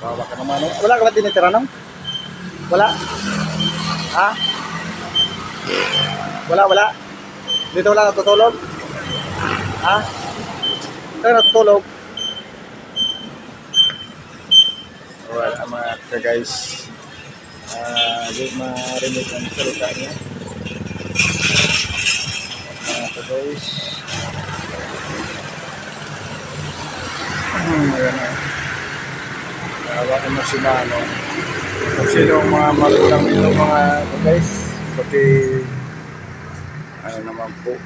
Bawa ka naman. eh. Wala ka ba tinitira nung? Wala? Ha? Wala, wala. Dito wala natutulog? Ha? Saan natutulog? Wala mga ka guys. Ah, di marinig ang salita niya. Mga ka guys. Hmm, ayan na. Hawakan mo si Mano. Kung sino ang mga malulang nito mga guys. Pati ano naman po.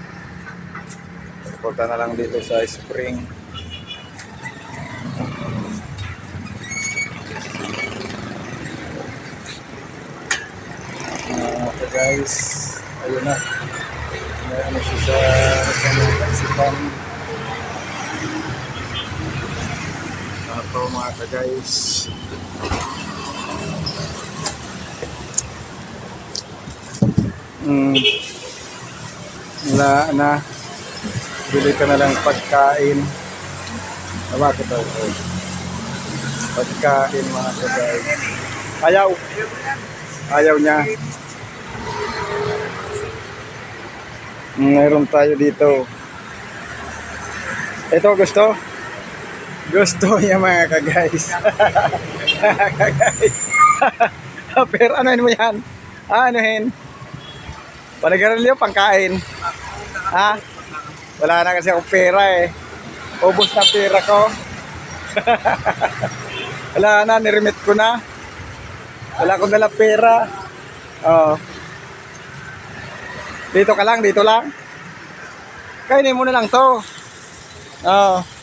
Punta na lang dito sa spring. Okay guys, ayun na. May ano siya sa sa mga Ito mga ka guys. Mm. Wala na. Bili ka na lang pagkain. Tama ko to. Pagkain mga ka guys. Ayaw. Ayaw niya. Mayroon tayo dito. Ito gusto? Gusto niya mga ka-guys. Pero ano mo yan? Ah, anuhin? Panagarilyo, pangkain. Ha? Wala na kasi akong pera eh. Ubus na pera ko. Wala na, niremit ko na. Wala akong dala pera. Oo. Dito ka lang, dito lang. Kainin mo na lang to. Oo.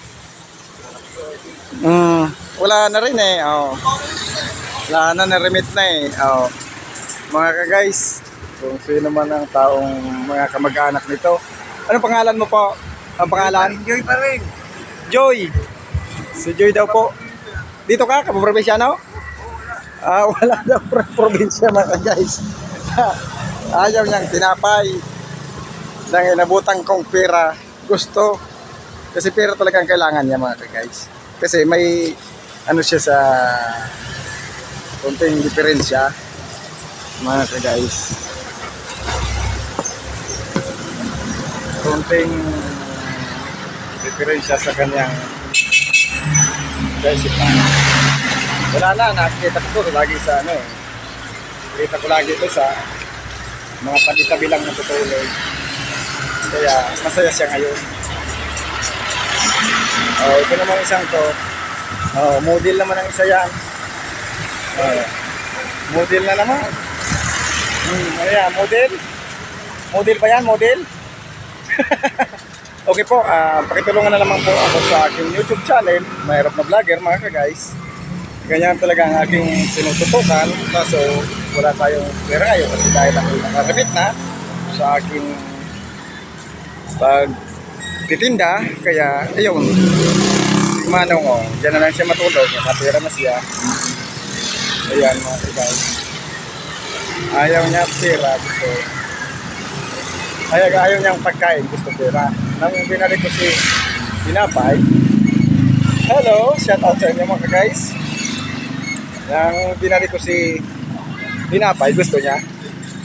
Mm, wala na rin eh. Oo. Wala na, na-remit na eh. Oo. Mga ka-guys, kung sino man ang taong mga kamag-anak nito. Ano pangalan mo po? Ang pangalan? Enjoy pa rin. Joy. Si Joy daw po. Dito ka, kapoprobensyano? Ah, wala daw pro probinsya mga guys. Ayaw niyang tinapay. Nang inabutang kong pera. Gusto. Kasi pera talagang kailangan niya mga guys. Kasi may ano siya sa konting diferensya mga guys. Konting diferensya sa kanyang ito. Wala na, nakikita ko to lagi sa ano eh. Nakikita ko lagi ito sa mga tabi-tabi lang na tutulog. Kaya masaya siya ngayon. Oh, ito naman isang to. Oh, model naman ang isa yan. Oh, model na naman. Hmm, ayan, model. Model pa yan, model. Okay po, ah pakitulungan na naman po ako sa aking YouTube channel, Mahirap na Vlogger mga ka-guys. Ganyan talaga ang aking sinututukan, kaso wala tayong pera ngayon kasi dahil ako nakaremit na sa aking pagtitinda, kaya ayun, si Manong oh, dyan na lang siya matulog, nakapira na siya. Ayan mga ka-guys. Ayaw niya pera, gusto ayaw, ayaw niyang pagkain, gusto pera. Nang binalik ko si Pinapay, hello, shout out sa inyo mga guys. Nang binalik ko si Pinapay, gusto niya.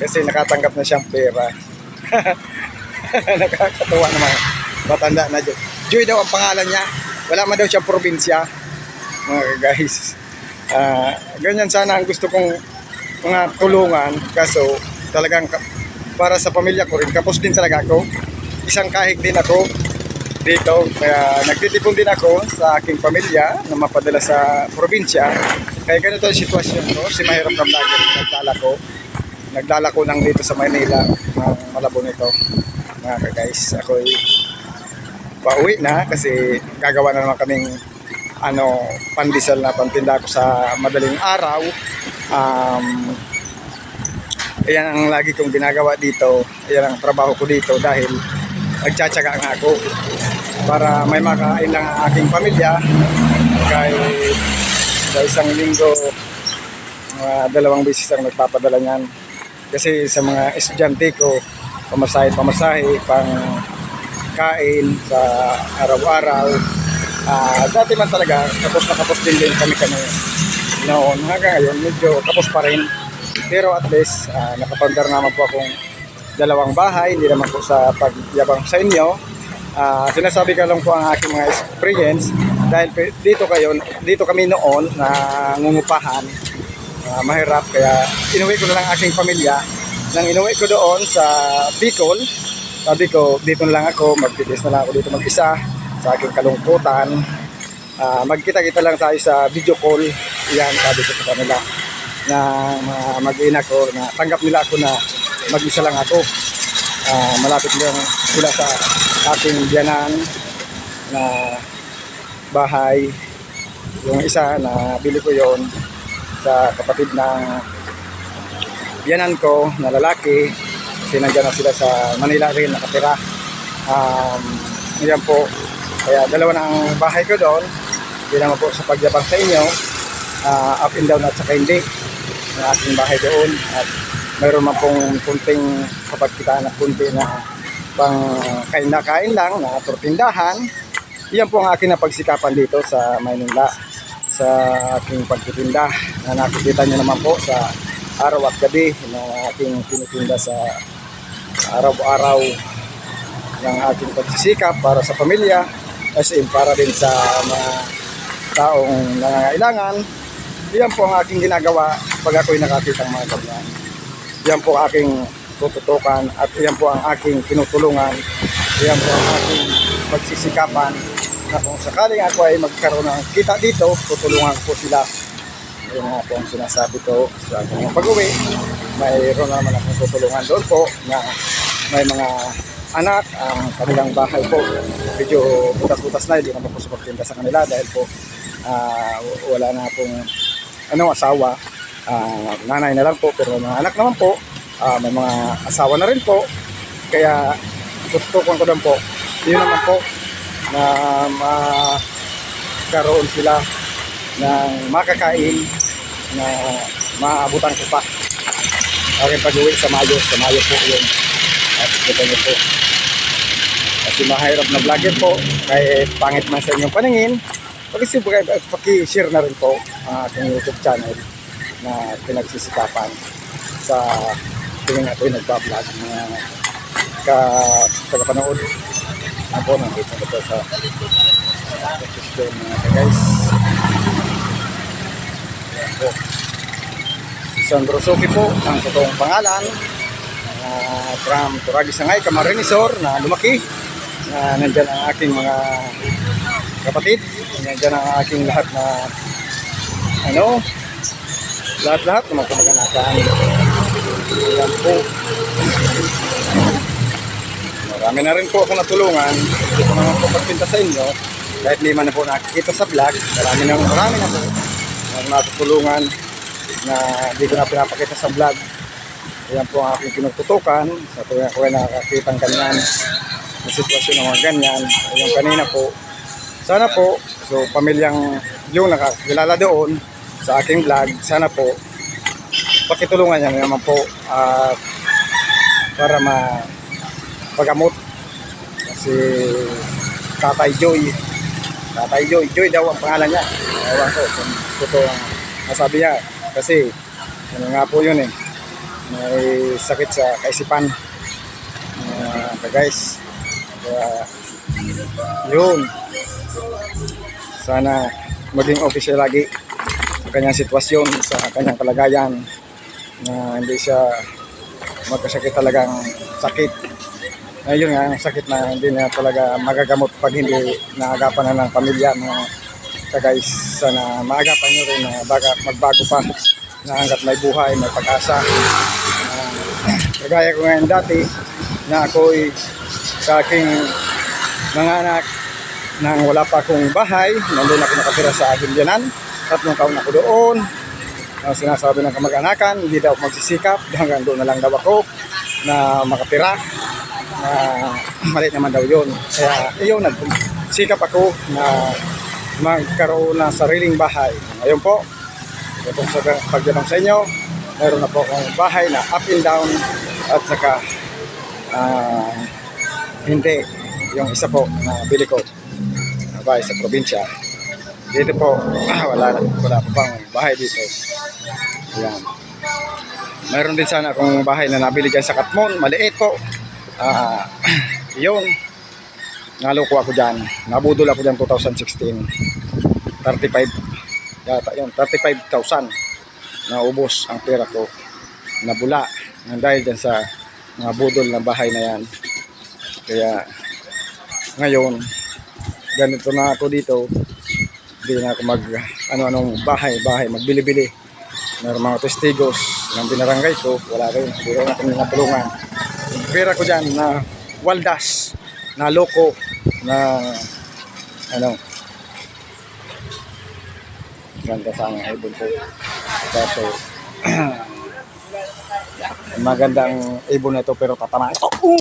Kasi nakatanggap na siyang pera. Nakakatawa naman. Matanda na Joy. Joy daw ang pangalan niya. Wala man daw siyang probinsya. Mga guys. Ah, ganyan sana ang gusto kong mga tulungan. Kaso talagang para sa pamilya ko rin. Kapos din talaga ako. Isang kahig din ako dito. Kaya nagtitipon din ako sa aking pamilya na mapadala sa probinsya. Kaya ganito ang sitwasyon ko. Si Mahirap na Vlogger, nagdala ko. Nagdala lang dito sa Manila. Ng malabo nito. Mga ka-guys, ako'y pauwi na kasi gagawa na naman kaming ano, pandesal na pantinda ko sa madaling araw. Um, Ayan ang lagi kong ginagawa dito. Ayan ang trabaho ko dito dahil nagtsatsaga nga ako para may makain lang ang aking pamilya. Kahit sa isang linggo, mga dalawang beses ang nagpapadala niyan. Kasi sa mga estudyante ko, pamasahe, pamasahe, pang kain sa araw-araw. Ah, dati man talaga, kapos na kapos din din kami kami noon. Hanggang ngayon, medyo kapos pa rin. Pero at least, ah, nakapandar naman po akong dalawang bahay, hindi naman po sa pagyabang sa inyo. Ah, sinasabi ko lang po ang aking mga experience dahil dito kayo, dito kami noon na ngungupahan. Ah, mahirap kaya inuwi ko na lang aking pamilya. Nang inuwi ko doon sa Bicol, sabi ko dito na lang ako, magtitis na lang ako dito mag-isa sa aking kalungkutan. Ah, magkita-kita lang tayo sa video call. Yan, sabi ko sa kanila na mga mag-ina ko na tanggap nila ako na mag-isa lang ako. Ah, malapit lang sila sa ating biyanan na bahay. Yung isa na bili ko yon sa kapatid ng biyanan ko na lalaki. Kasi nandiyan na sila sa Manila rin nakatira. Um, yan po. Kaya dalawa na ang bahay ko doon. Hindi naman po sa pagyabang sa inyo. ah, up and down at saka hindi. Ang aking bahay doon. At mayroon man pong kunting kapag kita na kunti na pang kain na kain lang na tortindahan. Yan po ang aking napagsikapan dito sa Maynila sa aking pagtitinda na nakikita nyo naman po sa araw at gabi na aking tinitinda sa araw-araw ng aking pagsisikap para sa pamilya as in para din sa mga taong nangangailangan. Yan po ang aking ginagawa pag ako'y nakakita ng mga ganyan. Yan po ang aking tututukan at yan po ang aking tinutulungan. Yan po ang aking pagsisikapan na kung sakaling ako ay magkaroon ng kita dito, tutulungan ko sila. Yun nga po ang sinasabi ko sa aking pag-uwi. Mayroon naman akong tutulungan doon po na may mga anak ang kanilang bahay po. Medyo butas-butas na, hindi naman po supportinda sa kanila dahil po ah, wala na pong ano, asawa. Ah, nanay na lang po, pero mga anak naman po. Ah, may mga asawa na rin po. Kaya tututukan ko lang po. Yun naman po na magkaroon sila ng makakain na maabutan ko pa. Aking pag-uwi sa Mayo. Sa Mayo po yun. At kita niyo po. Kasi mahirap na vlogger po. Kahit pangit man sa inyong paningin. Pag-share paki-share na rin po ang aking YouTube channel na pinagsisikapan sa tingin ako'y nagbablog na ka tagapanood. Ako nandito na po sa position mga guys. Po. Si Sandro Soki po ang totoong pangalan. Uh, from Turagi Sangay, Camarinesor na lumaki. Na nandyan ang aking mga kapatid. Nandyan ang aking lahat na ano, lahat-lahat na magkamag-anakan. Ayan po. Marami na rin po ako natulungan. Hindi ko naman po pagpinta sa inyo. Kahit hindi man na po nakikita sa vlog, marami na, marami na po ang natutulungan na dito na pinapakita sa vlog. Ayan po ang aking tinututukan. Sa tuwing ako ay nakakita ng ganyan na sitwasyon ng mga ganyan. Yung kanina po, sana po, so pamilyang yung nakakilala doon sa aking vlog, sana po, pakitulungan niya naman po at para ma pagamot kasi Tatay Joy Tatay Joy Joy daw ang pangalan niya ewan ko kung totoo ang masabi niya. Kasi ano nga po yun eh. May sakit sa kaisipan. Uh, guys. Kaya yun. Sana maging siya lagi sa kanyang sitwasyon sa kanyang kalagayan na hindi siya magkasakit talagang sakit. Ayun nga ang sakit na hindi na talaga magagamot pag hindi naagapan na ng pamilya mga guys sana maagapan nyo rin na baka magbago pa na hanggat may buhay, may pag-asa Ah, kagaya ko ngayon dati na ako'y sa aking mga anak nang wala pa akong bahay, nandun ako nakatira sa aking biyanan, tatlong taon ako doon, ang sinasabi ng kamag-anakan, hindi daw magsisikap, hanggang doon na lang daw ako na makatira. Na mali naman daw yun. Kaya iyon, nagsikap ako na magkaroon ng sariling bahay. Ngayon po, itong sa pagyabang sa inyo, meron na po akong bahay na up and down at saka ah, hindi yung isa po na bili ko. At bahay sa probinsya. Dito po, wala, wala pa pang bahay dito. Ayan. Mayroon din sana akong bahay na nabili dyan sa Katmon. Maliit po. Ah, yun. Naloko ako dyan. Nabudol ako dyan 2016. 35. Yata yun. 35,000. Naubos ang pera ko. Nabula. Nang dahil dyan sa mga budol na bahay na yan. Kaya ngayon, ganito na ako dito. Hindi na ako mag ano-anong bahay-bahay, magbili-bili. Meron mga testigos ng binarangay ko, wala rin, hindi rin ako pera ko dyan na waldas, na loko, na ano, ganda sa ang ibon ko. Kaso, magandang ibon na ito pero tatama ito.